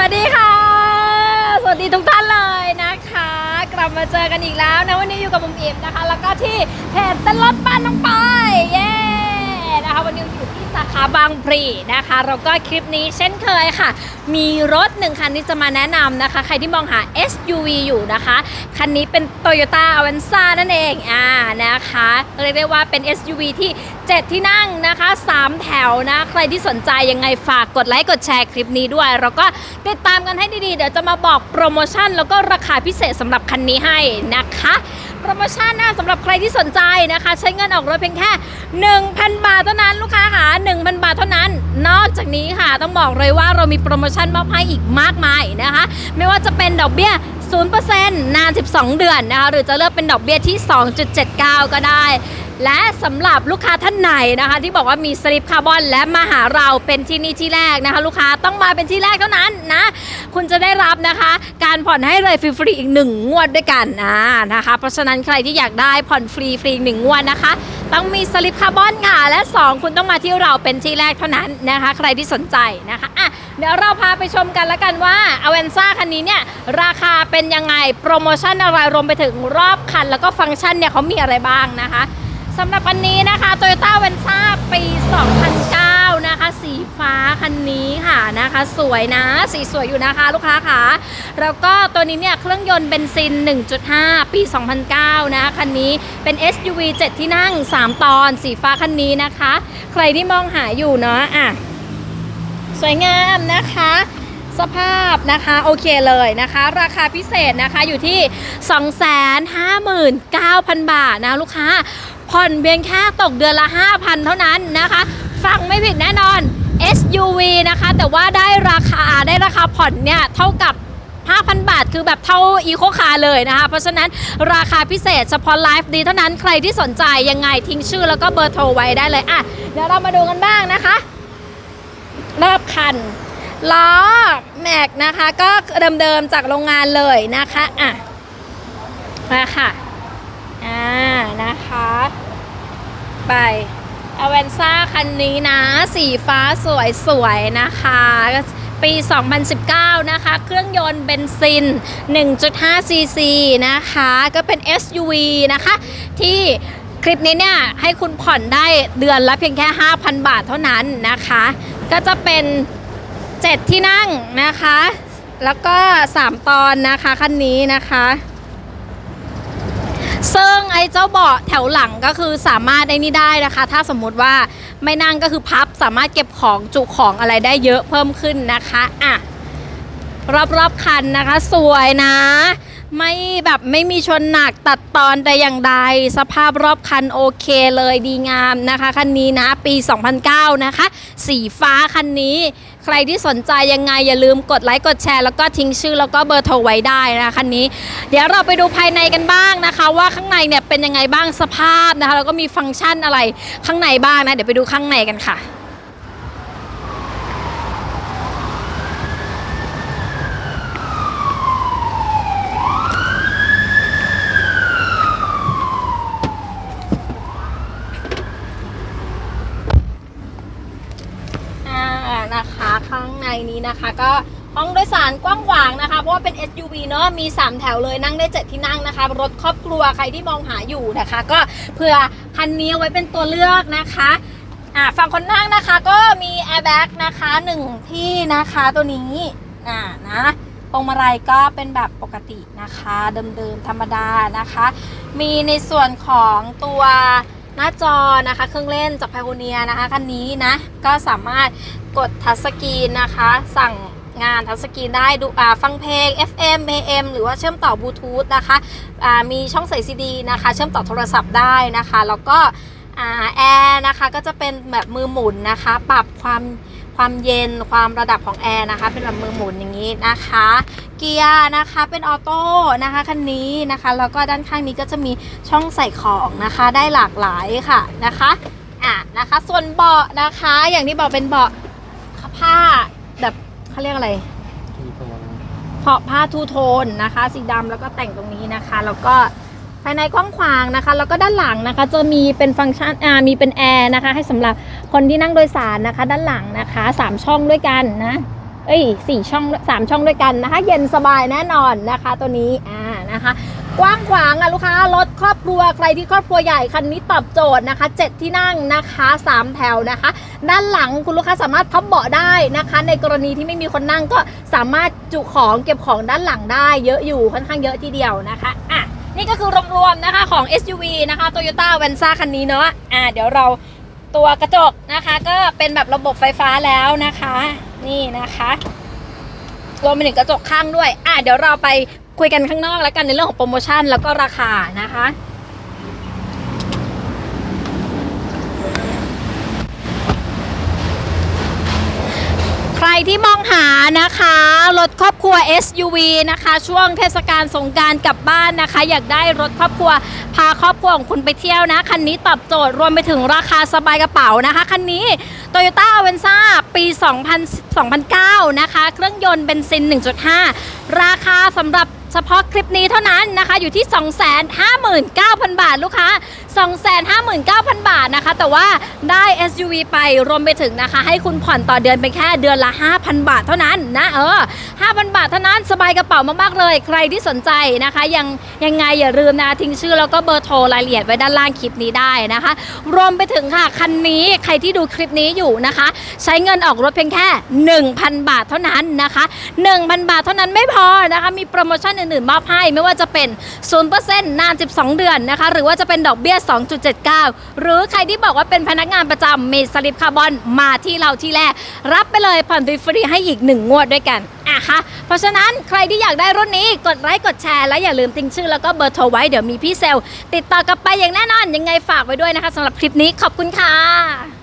วัสดีค่ะ สวัสดีทุกท่านเลยนะคะ กลับมาเจอกันอีกแล้วนะวันนี้อยู่กับบุ๋มอิมนะคะ แล้วก็ที่เพจเต้นรถบ้านน้องปอยเย้ วันนี้อยู่ที่สาขาบางพลีนะคะแล้วก็คลิปนี้เช่นเคยค่ะ มีรถหนึ่งคันที่จะมาแนะนำนะคะ ใครที่มองหา SUV อยู่นะคะ คันนี้เป็น Toyota Avanza นั่นเองอ่านะคะเรียกได้ว่าเป็น SUV ที่ 7 ที่นั่งนะคะ 3 แถวนะ ใครที่สนใจยังไงฝากกดไลค์กดแชร์คลิปนี้ด้วย แล้วก็ติดตามกันให้ดีๆ เดี๋ยวจะมาบอกโปรโมชั่น แล้วก็ราคาพิเศษสำหรับคันนี้ให้นะคะ โปรโมชั่นนะสำหรับใครที่สนใจนะคะ ใช้เงินออกรถเพียงแค่ 1,000 บาทเท่านั้นลูกค้าค่ะ1,000 บาทเท่านั้น นอกจากนี้ค่ะต้องบอกเลยว่าเรามีโปรโมชั่นมอบให้อีกมากมายนะคะ ไม่ว่าจะเป็นดอกเบี้ย0%นาน 12 เดือนนะคะ หรือจะเลือกเป็นดอกเบี้ยที่ 2.79 ก็ได้ และสำหรับลูกค้าท่านไหนนะคะ ที่บอกว่ามีสลิปคาร์บอนและมาหาเราเป็นที่นี่ที่แรกนะคะ ลูกค้าต้องมาเป็นที่แรกเท่านั้นนะ คุณจะได้รับนะคะ การผ่อนให้เลยฟรีๆอีกหนึ่งงวดด้วยกันนะนะคะ เพราะฉะนั้นใครที่อยากได้ผ่อนฟรีฟรีๆหนึ่งงวดนะคะ ต้องมีสลิปคาร์บอนค่ะ และ 2 คุณต้องมาที่เราเป็นที่แรกเท่านั้นนะคะ ใครที่สนใจนะคะอะเดี๋ยวเราพาไปชมกันแล้วกันว่าอเวนซ่าคันนี้เนี่ยราคาเป็นยังไงโปรโมชั่นอะไรรวมไปถึงรอบคัน แล้วก็ฟังก์ชันเนี่ยเขามีอะไรบ้างนะคะสำหรับคันนี้นะคะ Toyota a v e n z a ปี 2009 นะคะ สีฟ้าคันนี้ค่ะนะคะ สวยนะ สีสวยอยู่นะคะลูกค้าค่ะ แล้วก็ตัวนี้เนี่ยเครื่องยนต์เบนซิน 1.5 ปี 2009นะคะคันนี้เป็น SUV 7 ที่นั่ง 3 ตอน สีฟ้าคันนี้นะคะ ใครที่มองหาอยู่เนาะอะสวยงามนะคะสภาพนะคะโอเคเลยนะคะ ราคาพิเศษนะคะอยู่ที่ 259,000 บาทนะลูกค้า ผ่อนเพียงแค่ตกเดือนละ 5,000 เท่านั้นนะคะ ฟังไม่ผิดแน่นอน SUV นะคะ แต่ว่าได้ราคาได้ราคาผ่อนเนี่ยเท่ากับ 5,000 บาท คือแบบเท่าอีโคคาร์เลยนะคะ เพราะฉะนั้นราคาพิเศษเฉพาะไลฟ์ดีเท่านั้นใครที่สนใจยังไงทิ้งชื่อแล้วก็เบอร์โทรไว้ได้เลยอะเดี๋ยวเรามาดูกันบ้างนะคะรอบคันล้อแม็กนะคะก็เดิมๆจากโรงงานเลยนะคะอะมาค่ะอ่านะคะ ไป อเวนซ่าคันนี้นะ สีฟ้าสวยๆ นะคะ ปี 2019 นะคะ เครื่องยนต์เบนซิน 1.5 ซีซีนะคะ ก็เป็น SUV นะคะ ที่คลิปนี้เนี่ย ให้คุณผ่อนได้เดือนละเพียงแค่ 5,000 บาทเท่านั้นนะคะ ก็จะเป็น 7 ที่นั่งนะคะ แล้วก็ 3 ตอนนะคะ คันนี้นะคะ ซึ่งไอ้เจ้าเบาะแถวหลังก็คือสามารถได้นี่ได้นะคะ ถ้าสมมุติว่าไม่นั่งก็คือพับสามารถเก็บของจุของอะไรได้เยอะเพิ่มขึ้นนะคะอะรอบๆคันนะคะ สวยนะ ไม่แบบไม่มีชนหนักตัดตอนแต่อย่างใด สภาพรอบคันโอเคเลยดีงามนะคะ คันนี้นะปี 2009 นะคะ สีฟ้าคันนี้ ใครที่สนใจยังไงอย่าลืมกดไลค์กดแชร์แล้วก็ทิ้งชื่อแล้วก็เบอร์โทรไว้ได้นะคะคันนี้ เดี๋ยวเราไปดูภายในกันบ้างนะคะ ว่าข้างในเนี่ยเป็นยังไงบ้างสภาพนะคะแล้วก็มีฟังก์ชันอะไรข้างในบ้างนะเดี๋ยวไปดูข้างในกันค่ะ อ่า นะคะ ข้างในนี้นะคะ ก็ห้องโดยสารกว้างขวางนะคะ เพราะว่าเป็น SUV เนอะมี 3 แถวเลยนั่งได้ 7 ที่นั่งนะคะ รถครอบครัวใครที่มองหาอยู่นะคะ ก็เผื่อคันนี้ไว้เป็นตัวเลือกนะคะอ่าฝั่งคนนั่งนะคะก็มีแอร์แบ็กนะคะหนึ่งที่นะคะตัวนี้อ่านะพวงมาลัยก็เป็นแบบปกตินะคะ เดิมๆธรรมดานะคะ มีในส่วนของตัว หน้าจอนะคะ เครื่องเล่นจากไพโอเนียนะคะคันนี้นะก็สามารถกดทัชสกรีนนะคะ สั่งงานทัชสกรีนได้ดูอ่าฟังเพลง FM AM หรือว่าเชื่อมต่อบลูทูธนะคะมีช่องใส่ซีดีนะคะ เชื่อมต่อโทรศัพท์ได้นะคะ แล้วก็แอร์นะคะก็จะเป็นแบบมือหมุนนะคะ ปรับความ ความเย็นความระดับของแอร์นะคะ เป็นแบบมือหมุนอย่างนี้นะคะ เกียร์นะคะเป็นออโต้นะคะคันนี้นะคะแล้วก็ด้านข้างนี้ก็จะมีช่องใส่ของนะคะได้หลากหลายค่ะนะคะอะนะคะ ส่วนเบาะนะคะ อย่างที่บอกเป็นเบาะผ้าแบบเขาเรียกอะไรเพาะผ้าทูโทนนะคะ สีดำแล้วก็แต่งตรงนี้นะคะ แล้วก็ ภายในกว้างขวางนะคะ แล้วก็ด้านหลังนะคะ จะมีเป็นฟังก์ชันอ่ามีเป็นแอร์นะคะ ให้สำหรับคนที่นั่งโดยสารนะคะ ด้านหลังนะคะสามช่องด้วยกันนะเเอ้ยสี่ช่องสามช่องด้วยกันนะคะ เย็นสบายแน่นอนนะคะ ตัวนี้อ่านะคะ กว้างขวางอะลูกค้ารถครอบครัวใครที่ครอบครัวใหญ่คันนี้ตอบโจทย์นะคะ 7 ที่นั่งนะคะ 3 แถวนะคะ ด้านหลังคุณลูกค้าสามารถพับเบาะได้นะคะ ในกรณีที่ไม่มีคนนั่งก็สามารถจุของเก็บของด้านหลังได้ เยอะอยู่ค่อนข้างเยอะทีเดียวนะคะอะ นี่ก็คือรวมๆนะคะของ SUV นะคะ Toyota v a n z a คันนี้เนาะอ่าเดี๋ยวเราตัวกระจกนะคะ ก็เป็นแบบระบบไฟฟ้าแล้วนะคะ นี่นะคะรวมไปถึงกระจกข้างด้วย อะเดี๋ยวเราไปคุยกันข้างนอกแล้วกันในเรื่องของโปรโมชั่นแล้วก็ราคานะคะ รที่มองหานะคะรถครอบครัว SUV นะคะ ช่วงเทศกาลสงการกลับบ้านนะคะ อยากได้รถครอบครัวพาครอบครัวของคุณไปเที่ยวนะ คันนี้ตอบโจทย์รวมไปถึงราคาสบายกระเป๋านะคะ คันนี้ Toyota Avanza ปี 2000 2009 นะคะ เครื่องยนต์เบนซิน 1.5 ราคาสำหรับ เฉพาะคลิปนี้เท่านั้นนะคะอยู่ที่ 259,000 บาทลูกค้า 259,000 บาทนะคะ แต่ว่าได้ SUV ไปรวมไปถึงนะคะ ให้คุณผ่อนต่อเดือนเป็นแค่เดือนละ 5,000 บาทเท่านั้นนะเออ 5,000 บาทเท่านั้นสบายกระเป๋ามากๆเลย ใครที่สนใจนะคะยังยังไงอย่าลืมนะทิ้งชื่อแล้วก็เบอร์โทรรายละเอียดไว้ด้านล่างคลิปนี้ได้นะคะ รวมไปถึงค่ะคันนี้ใครที่ดูคลิปนี้อยู่นะคะ ใช้เงินออกรถเพียงแค่ 1,000 บาทเท่านั้นนะคะ 1,000 บาทเท่านั้นไม่พอนะคะมีโปรโมชั่นอื่นๆมอบให้ไม่ว่าจะเป็น 0%นาน 12 เดือนนะคะ หรือว่าจะเป็นดอกเบี้ย 2.79 หรือใครที่บอกว่าเป็นพนักงานประจำมีสลิปคาร์บอนมาที่เราที่แรก รับไปเลยผ่อนฟรีให้อีก 1 งวดด้วยกันอะคะเพราะฉะนั้นใครที่อยากได้รุ่นนี้กดไลค์กดแชร์และอย่าลืมทิ้งชื่อแล้วก็เบอร์โทรไว้เดี๋ยวมีพี่เซลติดต่อกลับไปอย่างแน่นอนยังไงฝากไว้ด้วยนะคะสำหรับคลิปนี้ขอบคุณค่ะ